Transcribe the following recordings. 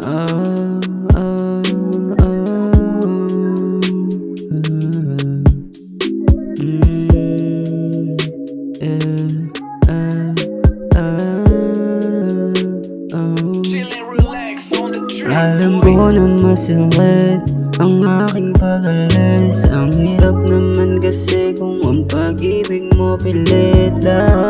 Ah, ah, ah. Mm, eh, ah, ah, oh. Alam ko na masakit ang aking pag-alis Ang hirap naman kasi kung ang pag-ibig mo pilit lang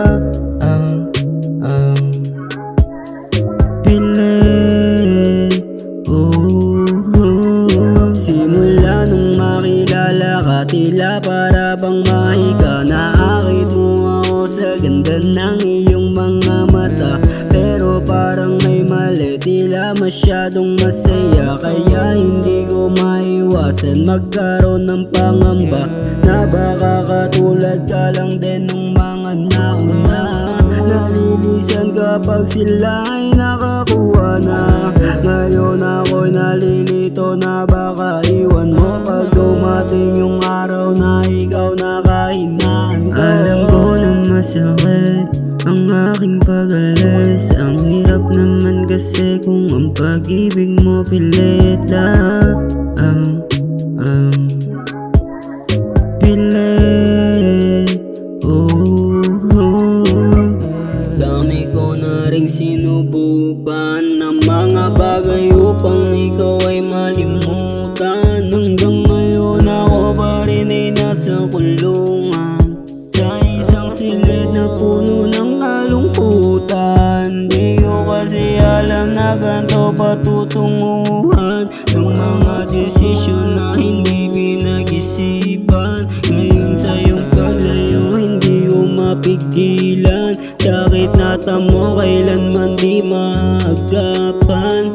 Tila para bang mahiga Naakit mo ako sa ganda ng iyong mga mata. Pero parang may mali Tila masyadong masaya. Kaya hindi ko maiwasan Magkaroon ng pangamba Na baka katulad ka lang din nung mga nauna. Nalilisan kapag sila ay nakakuha ang aking pag-alis Ang hirap naman kasi kung ang pag-ibig mo pilit lang Ang, ang pilit oh. Dami ko na ring sinubukan ng mga bagay upang ikaw ay malimutan kasi alam na ganito patutunguhan Ng mga desisyon na hindi pinag-isipan. Ngayon sa iyong paglayo hindi ko mapigilan. Sakit na tamo kailanman di maagapan